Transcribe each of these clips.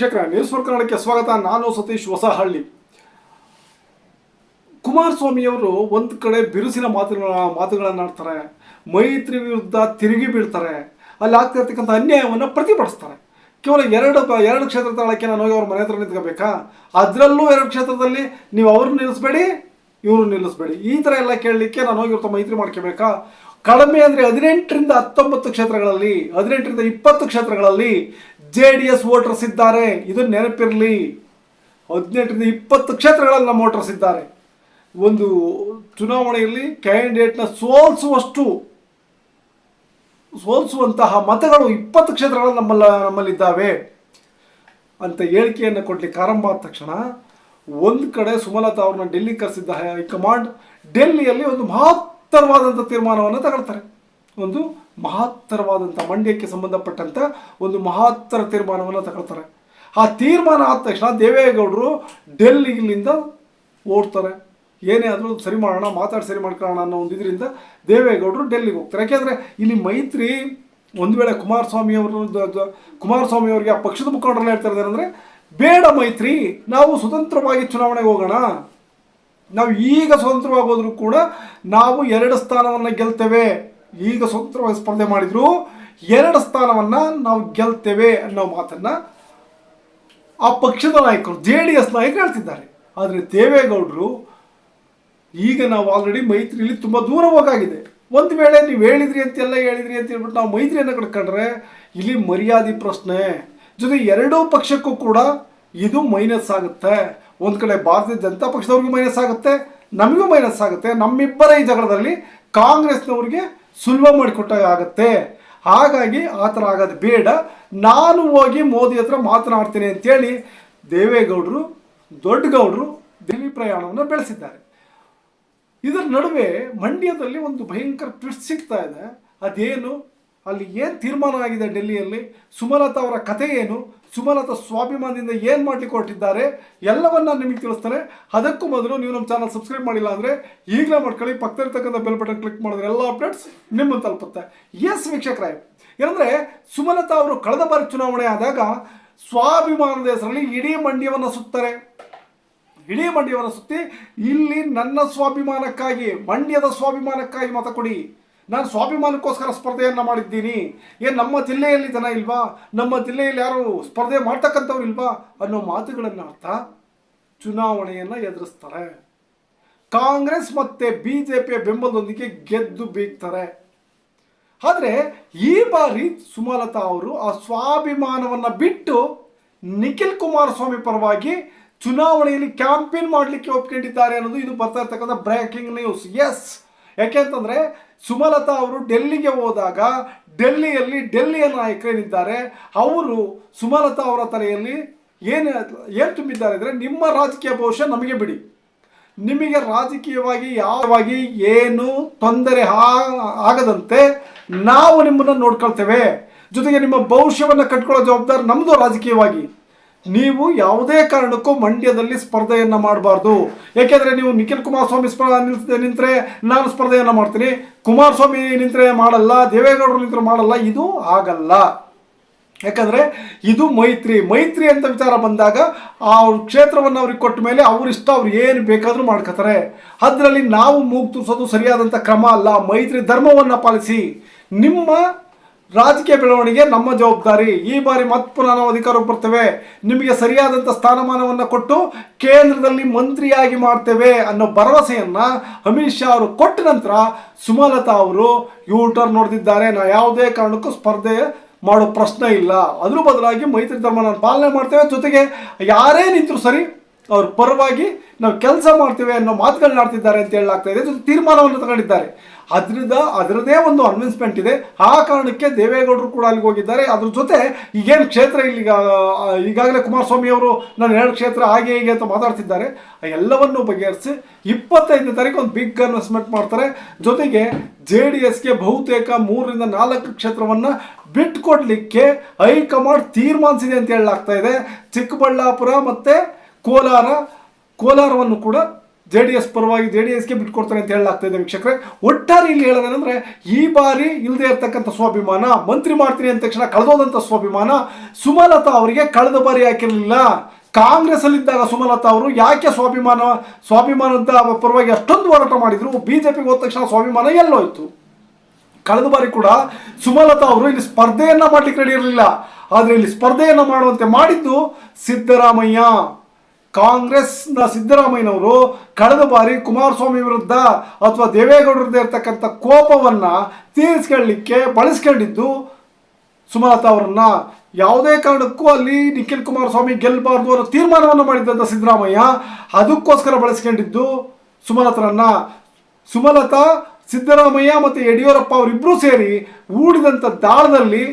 ವೀಕ್ಷಕರೇ ನ್ಯೂಸ್ ಕನ್ನಡಕ್ಕೆ ಸ್ವಾಗತ. ನಾನು ಸತೀಶ್ ಹೊಸಹಳ್ಳಿ. ಕುಮಾರಸ್ವಾಮಿಯವರು ಒಂದು ಕಡೆ ಬಿರುಸಿನ ಮಾತುಗಳ ಮಾತುಗಳನ್ನು ಆಡ್ತಾರೆ, ಮೈತ್ರಿ ವಿರುದ್ಧ ತಿರುಗಿ ಬೀಳ್ತಾರೆ, ಅಲ್ಲಿ ಆಗ್ತಿರ್ತಕ್ಕಂಥ ಅನ್ಯಾಯವನ್ನು ಪ್ರತಿಭಟಿಸ್ತಾರೆ. ಕೇವಲ ಎರಡು ಎರಡು ಕ್ಷೇತ್ರ ತಾಳಕ್ಕೆ ನಾನು ಹೋಗಿ ಅವ್ರ ಮನೆ ಹತ್ರ ನಿಂತ್ಕೋಬೇಕಾ ಅದರಲ್ಲೂ ಎರಡು ಕ್ಷೇತ್ರದಲ್ಲಿ ನೀವು ಅವ್ರನ್ನ ನಿಲ್ಲಿಸ್ಬೇಡಿ ಇವರು ನಿಲ್ಲಿಸ್ಬೇಡಿ. ಈ ಥರ ಎಲ್ಲ ಕೇಳಲಿಕ್ಕೆ ನಾನು ಹೋಗಿ ಇವ್ರ ಮೈತ್ರಿ ಮಾಡ್ಕೋಬೇಕಾ? ಕಡಿಮೆ ಅಂದರೆ ಹದಿನೆಂಟರಿಂದ ಹತ್ತೊಂಬತ್ತು ಕ್ಷೇತ್ರಗಳಲ್ಲಿ, ಹದಿನೆಂಟರಿಂದ ಇಪ್ಪತ್ತು ಕ್ಷೇತ್ರಗಳಲ್ಲಿ ಜೆ ಡಿ ಎಸ್ ವೋಟರ್ಸ್ ಇದ್ದಾರೆ. ಇದು ನೆನಪಿರಲಿ. ಹದಿನೆಂಟರಿಂದ ಇಪ್ಪತ್ತು ಕ್ಷೇತ್ರಗಳಲ್ಲಿ ನಮ್ಮ ವೋಟರ್ಸ್ ಇದ್ದಾರೆ. ಒಂದು ಚುನಾವಣೆಯಲ್ಲಿ ಕ್ಯಾಂಡಿಡೇಟ್ನ ಸೋಲಿಸುವಷ್ಟು, ಸೋಲಿಸುವಂತಹ ಮತಗಳು ಇಪ್ಪತ್ತು ಕ್ಷೇತ್ರಗಳಲ್ಲಿ ನಮ್ಮಲ್ಲ, ನಮ್ಮಲ್ಲಿದ್ದಾವೆ ಅಂತ ಹೇಳಿಕೆಯನ್ನು ಕೊಡ್ಲಿಕ್ಕೆ ಆರಂಭ ಆದ ತಕ್ಷಣ ಒಂದು ಕಡೆ ಸುಮಲತಾ ಅವ್ರನ್ನ ಡೆಲ್ಲಿ ಕರೆಸಿದ್ದ ಹೈಕಮಾಂಡ್ ಡೆಲ್ಲಿಯಲ್ಲಿ ಒಂದು ಮಹತ್ತರವಾದಂಥ ತೀರ್ಮಾನವನ್ನು ತಗೊಳ್ತಾರೆ. ಒಂದು ಮಹತ್ತರವಾದಂಥ ಮಂಡ್ಯಕ್ಕೆ ಸಂಬಂಧಪಟ್ಟಂಥ ಒಂದು ಮಹತ್ತರ ತೀರ್ಮಾನವನ್ನು ತಗೊಳ್ತಾರೆ. ಆ ತೀರ್ಮಾನ ಆದ ತಕ್ಷಣ ದೇವೇಗೌಡರು ಡೆಲ್ಲಿಗಿಲ್ಲಿಂದ ಓಡ್ತಾರೆ. ಏನೇ ಆದರೂ ಸರಿ ಮಾಡೋಣ, ಮಾತಾಡಿ ಸರಿ ಮಾಡ್ಕೊಳ್ಳೋಣ ಅನ್ನೋ ಒಂದು ಇದರಿಂದ ದೇವೇಗೌಡರು ಡೆಲ್ಲಿಗೆ ಹೋಗ್ತಾರೆ. ಯಾಕೆಂದರೆ ಇಲ್ಲಿ ಮೈತ್ರಿ ಒಂದು ವೇಳೆ ಕುಮಾರಸ್ವಾಮಿ ಅವರು ಕುಮಾರಸ್ವಾಮಿ ಅವರಿಗೆ ಆ ಪಕ್ಷದ ಮುಖಂಡರನ್ನ ಹೇಳ್ತಾರೆ ಏನಂದರೆ, ಬೇಡ ಮೈತ್ರಿ, ನಾವು ಸ್ವತಂತ್ರವಾಗಿ ಚುನಾವಣೆಗೆ ಹೋಗೋಣ. ನಾವು ಈಗ ಸ್ವತಂತ್ರವಾಗಿ ಹೋದ್ರೂ ಕೂಡ ನಾವು ಎರಡು ಸ್ಥಾನವನ್ನು ಗೆಲ್ತೇವೆ. ಈಗ ಸ್ವತಂತ್ರವಾಗಿ ಸ್ಪರ್ಧೆ ಮಾಡಿದ್ರು ಎರಡು ಸ್ಥಾನವನ್ನು ನಾವು ಗೆಲ್ತೇವೆ ಅನ್ನೋ ಮಾತನ್ನು ಆ ಪಕ್ಷದ ನಾಯಕರು, ಜೆ ಡಿ ಎಸ್ ನಾಯಕರು ಹೇಳ್ತಿದ್ದಾರೆ. ಆದರೆ ದೇವೇಗೌಡರು ಈಗ ನಾವು ಆಲ್ರೆಡಿ ಮೈತ್ರಿಲಿ ತುಂಬ ದೂರ ಹೋಗಾಗಿದೆ. ಒಂದು ವೇಳೆ ನೀವು ಹೇಳಿದ್ರಿ ಅಂತೆಲ್ಲ ಹೇಳಿದ್ರಿ ಅಂತ ಹೇಳ್ಬಿಟ್ಟು ನಾವು ಮೈತ್ರಿಯನ್ನು ಕಟ್ಕೊಂಡ್ರೆ ಇಲ್ಲಿ ಮರ್ಯಾದೆ ಪ್ರಶ್ನೆ. ಜೊತೆ ಎರಡೂ ಪಕ್ಷಕ್ಕೂ ಕೂಡ ಇದು ಮೈನಸ್ ಆಗುತ್ತೆ. ಒಂದು ಕಡೆ ಭಾರತೀಯ ಜನತಾ ಪಕ್ಷದವ್ರಿಗೂ ಮೈನಸ್ ಆಗುತ್ತೆ, ನಮಗೂ ಮೈನಸ್ ಆಗುತ್ತೆ. ನಮ್ಮಿಬ್ಬರ ಈ ಜಗಳದಲ್ಲಿ ಕಾಂಗ್ರೆಸ್ನವ್ರಿಗೆ ಸುಲಭ ಮಾಡಿಕೊಟ್ಟಾಗ ಆಗುತ್ತೆ. ಹಾಗಾಗಿ ಆ ಥರ ಆಗೋದು ಬೇಡ. ನಾನು ಹೋಗಿ ಮೋದಿ ಹತ್ರ ಮಾತನಾಡ್ತೀನಿ ಅಂತೇಳಿ ದೇವೇಗೌಡರು, ದೊಡ್ಡಗೌಡರು ದೆಹಲಿ ಪ್ರಯಾಣವನ್ನು ಬೆಳೆಸಿದ್ದಾರೆ. ಇದರ ನಡುವೆ ಮಂಡ್ಯದಲ್ಲಿ ಒಂದು ಭಯಂಕರ ಟ್ವಿಸ್ಟ್ ಸಿಗ್ತಾ ಇದೆ. ಅದೇನು, ಅಲ್ಲಿ ಏನು ತೀರ್ಮಾನ ಆಗಿದೆ ಡೆಲ್ಲಿಯಲ್ಲಿ? ಸುಮಲತಾ ಅವರ ಕಥೆ ಏನು? ಸುಮಲತಾ ಸ್ವಾಭಿಮಾನದಿಂದ ಏನು ಮಾಡ್ಲಿ ಹೊರಟಿದ್ದಾರೆ ಎಲ್ಲವನ್ನ ನಿಮಗೆ ತಿಳಿಸ್ತಾರೆ ಅದಕ್ಕೂ ಮೊದಲು ನೀವು ನಮ್ಮ ಚಾನಲ್ ಸಬ್ಸ್ಕ್ರೈಬ್ ಮಾಡಿಲ್ಲ ಅಂದರೆ ಈಗಲೇ ಮಾಡ್ಕೊಳ್ಳಿ. ಪಕ್ಕದಲ್ಲಿರ್ತಕ್ಕಂಥ ಬೆಲ್ ಬಟನ್ ಕ್ಲಿಕ್ ಮಾಡಿದ್ರೆ ಎಲ್ಲ ಅಪ್ಡೇಟ್ಸ್ ನಿಮ್ಮನ್ನು ತಲುಪುತ್ತೆ. ಎಸ್ ವೀಕ್ಷಕರೇ. ಏನಂದರೆ, ಸುಮಲತಾ ಅವರು ಕಳೆದ ಬಾರಿ ಚುನಾವಣೆ ಆದಾಗ ಸ್ವಾಭಿಮಾನದ ಹೆಸರಲ್ಲಿ ಇಡೀ ಮಂಡ್ಯವನ್ನು ಸುತ್ತಾರೆ. ಇಡೀ ಮಂಡ್ಯವನ್ನು ಸುತ್ತಿ, ಇಲ್ಲಿ ನನ್ನ ಸ್ವಾಭಿಮಾನಕ್ಕಾಗಿ, ಮಂಡ್ಯದ ಸ್ವಾಭಿಮಾನಕ್ಕಾಗಿ ಮತ ಕೊಡಿ. ನಾನು ಸ್ವಾಭಿಮಾನಕ್ಕೋಸ್ಕರ ಸ್ಪರ್ಧೆಯನ್ನು ಮಾಡಿದ್ದೀನಿ. ಏನು ನಮ್ಮ ಜಿಲ್ಲೆಯಲ್ಲಿ ಜನ ಇಲ್ವಾ? ನಮ್ಮ ಜಿಲ್ಲೆಯಲ್ಲಿ ಯಾರು ಸ್ಪರ್ಧೆ ಮಾಡ್ತಕ್ಕಂಥವ್ರು ಇಲ್ವಾ? ಅನ್ನೋ ಮಾತುಗಳನ್ನು ಅರ್ಥ ಚುನಾವಣೆಯನ್ನು ಎದುರಿಸ್ತಾರೆ. ಕಾಂಗ್ರೆಸ್ ಮತ್ತು ಬಿ ಜೆ ಪಿಯ ಬೆಂಬಲದೊಂದಿಗೆ ಗೆದ್ದು ಬೀಗ್ತಾರೆ. ಆದರೆ ಈ ಬಾರಿ ಸುಮಲತಾ ಅವರು ಆ ಸ್ವಾಭಿಮಾನವನ್ನು ಬಿಟ್ಟು ನಿಖಿಲ್ ಕುಮಾರಸ್ವಾಮಿ ಪರವಾಗಿ ಚುನಾವಣೆಯಲ್ಲಿ ಕ್ಯಾಂಪೇನ್ ಮಾಡಲಿಕ್ಕೆ ಒಪ್ಕೊಂಡಿದ್ದಾರೆ ಅನ್ನೋದು ಇದು ಬರ್ತಾ ಇರ್ತಕ್ಕಂಥ ಬ್ರೇಕಿಂಗ್ ನ್ಯೂಸ್ ಎಸ್ ಯಾಕೆಂತಂದರೆ ಸುಮಲತಾ ಅವರು ಡೆಲ್ಲಿಗೆ ಹೋದಾಗ ಡೆಲ್ಲಿಯಲ್ಲಿ ಡೆಲ್ಲಿಯ ನಾಯಕರೇನಿದ್ದಾರೆ ಅವರು ಸುಮಲತಾ ಅವರ ತಲೆಯಲ್ಲಿ ಏನು ಏನು ತುಂಬಿದ್ದಾರೆ ಅಂದರೆ ನಿಮ್ಮ ರಾಜಕೀಯ ಭವಿಷ್ಯ ನಮಗೆ ಬಿಡಿ. ನಿಮಗೆ ರಾಜಕೀಯವಾಗಿ ಯಾವಾಗಿ ಏನು ತೊಂದರೆ ಆಗದಂತೆ ನಾವು ನಿಮ್ಮನ್ನು ನೋಡ್ಕೊಳ್ತೇವೆ. ಜೊತೆಗೆ ನಿಮ್ಮ ಭವಿಷ್ಯವನ್ನು ಕಟ್ಕೊಳ್ಳೋ ಜವಾಬ್ದಾರಿ ನಮ್ಮದು ರಾಜಕೀಯವಾಗಿ. ನೀವು ಯಾವುದೇ ಕಾರಣಕ್ಕೂ ಮಂಡ್ಯದಲ್ಲಿ ಸ್ಪರ್ಧೆಯನ್ನು ಮಾಡಬಾರ್ದು. ಏಕೆಂದರೆ ನೀವು ನಿಖಿಲ್ ಕುಮಾರಸ್ವಾಮಿ ಸ್ಪರ್ಧೆ ನಿಲ್ಸ್, ನಿಂತರೆ ನಾನು ಸ್ಪರ್ಧೆಯನ್ನು ಮಾಡ್ತೀನಿ. ಕುಮಾರಸ್ವಾಮಿ ನಿಂತರೆ ಮಾಡಲ್ಲ, ದೇವೇಗೌಡರು ನಿಂತರೆ ಮಾಡಲ್ಲ, ಇದು ಆಗಲ್ಲ. ಯಾಕಂದರೆ ಇದು ಮೈತ್ರಿ. ಮೈತ್ರಿ ಅಂತ ವಿಚಾರ ಬಂದಾಗ ಆ ಕ್ಷೇತ್ರವನ್ನು ಅವ್ರಿಗೆ ಕೊಟ್ಟ ಮೇಲೆ ಅವರಿಷ್ಟ ಅವ್ರು ಏನು ಬೇಕಾದರೂ ಮಾಡ್ಕೋತಾರೆ. ಅದರಲ್ಲಿ ನಾವು ಮೂಗು ತೂರಿಸೋದು ಸರಿಯಾದಂಥ ಕ್ರಮ ಅಲ್ಲ. ಮೈತ್ರಿ ಧರ್ಮವನ್ನು ಪಾಲಿಸಿ. ನಿಮ್ಮ ರಾಜಕೀಯ ಬೆಳವಣಿಗೆ ನಮ್ಮ ಜವಾಬ್ದಾರಿ. ಈ ಬಾರಿ ಮತ್ತೆ ಪುನಃ ನಾವು ಬರ್ತೇವೆ. ನಿಮಗೆ ಸರಿಯಾದಂಥ ಸ್ಥಾನಮಾನವನ್ನು ಕೊಟ್ಟು ಕೇಂದ್ರದಲ್ಲಿ ಮಂತ್ರಿಯಾಗಿ ಮಾಡ್ತೇವೆ ಅನ್ನೋ ಭರವಸೆಯನ್ನು ಅಮಿತ್ ಶಾ ಅವರು ಕೊಟ್ಟ ನಂತರ ಸುಮಲತಾ ಅವರು ಯೂಟರ್ ಟರ್ನ್ ನೋಡ್ತಿದ್ದಾರೆ ನಾವು ಯಾವುದೇ ಕಾರಣಕ್ಕೂ ಸ್ಪರ್ಧೆ ಮಾಡೋ ಪ್ರಶ್ನೆ ಇಲ್ಲ. ಅದ್ರ ಬದಲಾಗಿ ಮೈತ್ರಿ ಧರ್ಮನ ಪಾಲನೆ ಮಾಡ್ತೇವೆ. ಜೊತೆಗೆ ಯಾರೇ ಸರಿ ಅವ್ರ ಪರವಾಗಿ ನಾವು ಕೆಲಸ ಮಾಡ್ತೇವೆ ಅನ್ನೋ ಮಾತುಗಳನ್ನ ಆಡ್ತಿದ್ದಾರೆ ಅಂತ ಹೇಳಲಾಗ್ತಾ ಇದೆ. ಜೊತೆ ತೀರ್ಮಾನವನ್ನು ತಗೊಂಡಿದ್ದಾರೆ. ಅದರಿಂದ ಅದರದೇ ಒಂದು ಅನೌನ್ಸ್ಮೆಂಟ್ ಇದೆ. ಆ ಕಾರಣಕ್ಕೆ ದೇವೇಗೌಡರು ಕೂಡ ಅಲ್ಲಿಗೆ ಹೋಗಿದ್ದಾರೆ. ಅದ್ರ ಜೊತೆ ಈಗೇನು ಕ್ಷೇತ್ರ ಇಲ್ಲಿ ಈಗಾಗಲೇ ಕುಮಾರಸ್ವಾಮಿ ಅವರು ನಾನು ಎರಡು ಕ್ಷೇತ್ರ ಹಾಗೆ ಹೀಗೆ ಅಂತ ಮಾತಾಡ್ತಿದ್ದಾರೆ. ಎಲ್ಲವನ್ನು ಬಗೆಹರಿಸಿ ಇಪ್ಪತ್ತೈದನೇ ತಾರೀಕು ಒಂದು ಬಿಗ್ ಅನೌನ್ಸ್ಮೆಂಟ್ ಮಾಡ್ತಾರೆ. ಜೊತೆಗೆ ಜೆ ಡಿ ಎಸ್ಗೆ ಬಹುತೇಕ ಮೂರರಿಂದ ನಾಲ್ಕು ಕ್ಷೇತ್ರವನ್ನು ಬಿಟ್ಟುಕೊಡ್ಲಿಕ್ಕೆ ಹೈಕಮಾಂಡ್ ತೀರ್ಮಾನಿಸಿದೆ ಅಂತ ಹೇಳಲಾಗ್ತಾ ಇದೆ. ಚಿಕ್ಕಬಳ್ಳಾಪುರ ಮತ್ತು ಕೋಲಾರ, ಕೋಲಾರವನ್ನು ಕೂಡ ಜೆ ಡಿ ಎಸ್ ಪರವಾಗಿ ಜೆ ಡಿ ಎಸ್ಗೆ ಬಿಟ್ಕೊಡ್ತಾರೆ ಅಂತ ಹೇಳಲಾಗ್ತಾ ಇದೆ ವೀಕ್ಷಕರೇ. ಒಟ್ಟಾರೆ ಇಲ್ಲಿ ಹೇಳೋದೇನೆಂದರೆ, ಈ ಬಾರಿ ಇಲ್ಲದೆ ಇರತಕ್ಕಂಥ ಸ್ವಾಭಿಮಾನ, ಮಂತ್ರಿ ಮಾಡ್ತೀನಿ ಅಂದ ತಕ್ಷಣ ಕಳೆದೋದಂಥ ಸ್ವಾಭಿಮಾನ, ಸುಮಲತಾ ಅವರಿಗೆ ಕಳೆದ ಬಾರಿ ಹಾಕಿರಲಿಲ್ಲ ಕಾಂಗ್ರೆಸ್ ಅಲ್ಲಿದ್ದಾಗ ಸುಮಲತಾ ಅವರು ಯಾಕೆ ಸ್ವಾಭಿಮಾನ ಸ್ವಾಭಿಮಾನದ ಪರವಾಗಿ ಅಷ್ಟೊಂದು ಹೋರಾಟ ಮಾಡಿದ್ರು ಬಿಜೆಪಿಗೆ ಹೋದ ತಕ್ಷಣ ಸ್ವಾಭಿಮಾನ ಎಲ್ಲೋಯ್ತು. ಕಳೆದ ಬಾರಿ ಕೂಡ ಸುಮಲತಾ ಅವರು ಇಲ್ಲಿ ಸ್ಪರ್ಧೆಯನ್ನ ಮಾಡ್ಲಿಕ್ಕೆ ರೆಡಿ ಇರಲಿಲ್ಲ. ಆದರೆ ಇಲ್ಲಿ ಸ್ಪರ್ಧೆಯನ್ನ ಮಾಡುವಂತೆ ಮಾಡಿದ್ದು ಸಿದ್ದರಾಮಯ್ಯ. ಕಾಂಗ್ರೆಸ್ನ ಸಿದ್ದರಾಮಯ್ಯನವರು ಕಳೆದ ಬಾರಿ ಕುಮಾರಸ್ವಾಮಿ ವಿರುದ್ಧ ಅಥವಾ ದೇವೇಗೌಡರ ವಿರುದ್ಧ ಇರ್ತಕ್ಕಂಥ ಕೋಪವನ್ನ ತೀರಿಸ್ಕೊಳ್ಳಿಕ್ಕೆ ಬಳಸ್ಕೊಂಡಿದ್ದು ಸುಮಲತಾ ಅವರನ್ನ. ಯಾವುದೇ ಕಾರಣಕ್ಕೂ ಅಲ್ಲಿ ನಿಖಿಲ್ ಕುಮಾರಸ್ವಾಮಿ ಗೆಲ್ಲಬಾರ್ದು ಅನ್ನೋ ತೀರ್ಮಾನವನ್ನು ಮಾಡಿದ್ದಂಥ ಸಿದ್ದರಾಮಯ್ಯ ಅದಕ್ಕೋಸ್ಕರ ಬಳಸ್ಕೊಂಡಿದ್ದು ಸುಮಲತರನ್ನ. ಸುಮಲತಾ, ಸಿದ್ದರಾಮಯ್ಯ ಮತ್ತು ಯಡಿಯೂರಪ್ಪ ಅವರಿಬ್ಬರೂ ಸೇರಿ ಊಡಿದಂಥ ದಾಳದಲ್ಲಿ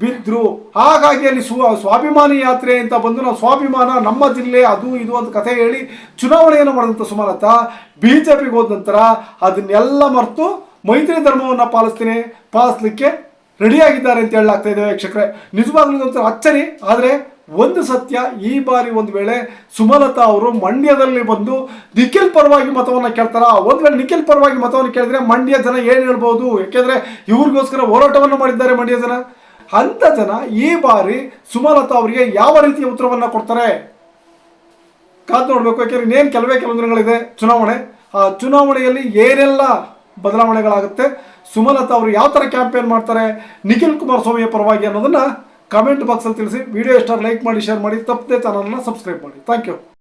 ಬಿದ್ದರು ಹಾಗಾಗಿ ಅಲ್ಲಿ ಸ್ವ, ಸ್ವಾಭಿಮಾನಿ ಯಾತ್ರೆ ಅಂತ ಬಂದು ನಾವು ಸ್ವಾಭಿಮಾನ, ನಮ್ಮ ಜಿಲ್ಲೆ, ಅದು ಇದು ಅಂತ ಕಥೆ ಹೇಳಿ ಚುನಾವಣೆಯನ್ನು ಮಾಡಿದಂಥ ಸುಮಲತಾ ಬಿ ಜೆ ಪಿಗೆ ಹೋದ ನಂತರ ಅದನ್ನೆಲ್ಲ ಮರೆತು ಮೈತ್ರಿ ಧರ್ಮವನ್ನು ಪಾಲಿಸ್ತೀನಿ, ಪಾಲಿಸ್ಲಿಕ್ಕೆ ರೆಡಿಯಾಗಿದ್ದಾರೆ ಅಂತ ಹೇಳಲಾಗ್ತಾ ಇದೆ ವೀಕ್ಷಕರೇ. ನಿಜವಾಗ್ಲೂ ಒಂಥರ ಅಚ್ಚರಿ, ಆದರೆ ಒಂದು ಸತ್ಯ, ಈ ಬಾರಿ ಒಂದು ವೇಳೆ ಸುಮಲತಾ ಅವರು ಮಂಡ್ಯದಲ್ಲಿ ಬಂದು ನಿಖಿಲ್ ಪರವಾಗಿ ಮತವನ್ನು ಕೇಳ್ತಾರ? ಒಂದು ವೇಳೆ ನಿಖಿಲ್ ಪರವಾಗಿ ಮತವನ್ನು ಕೇಳಿದ್ರೆ ಮಂಡ್ಯ ಜನ ಏನು ಹೇಳ್ಬೋದು? ಯಾಕೆಂದ್ರೆ ಇವ್ರಿಗೋಸ್ಕರ ಹೋರಾಟವನ್ನು ಮಾಡಿದ್ದಾರೆ ಮಂಡ್ಯ ಜನ. ಅಂತ ಜನ ಈ ಬಾರಿ ಸುಮಲತಾ ಅವರಿಗೆ ಯಾವ ರೀತಿಯ ಉತ್ತರವನ್ನು ಕೊಡ್ತಾರೆ? ಕಾದು ನೋಡಬೇಕು. ಯಾಕೆಂದ್ರೆ ಇನ್ನೇನು ಕೆಲವೇ ಕೆಲವು ದಿನಗಳಿದೆ ಚುನಾವಣೆ. ಆ ಚುನಾವಣೆಯಲ್ಲಿ ಏನೆಲ್ಲ ಬದಲಾವಣೆಗಳಾಗುತ್ತೆ? ಸುಮಲತಾ ಅವರು ಯಾವ ಥರ ಕ್ಯಾಂಪೇನ್ ಮಾಡ್ತಾರೆ? ನಿಖಿಲ್ ಕುಮಾರಸ್ವಾಮಿಯ ಪರವಾಗಿ ಅನ್ನೋದನ್ನ ಕಮೆಂಟ್ ಬಾಕ್ಸಲ್ಲಿ ತಿಳಿಸಿ. ವಿಡಿಯೋ ಇಷ್ಟ ಲೈಕ್ ಮಾಡಿ ಶೇರ್ ಮಾಡಿ. ತಪ್ಪದೆ ಚಾನಲ್ನ ಸಬ್ಸ್ಕ್ರೈಬ್ ಮಾಡಿ. Thank you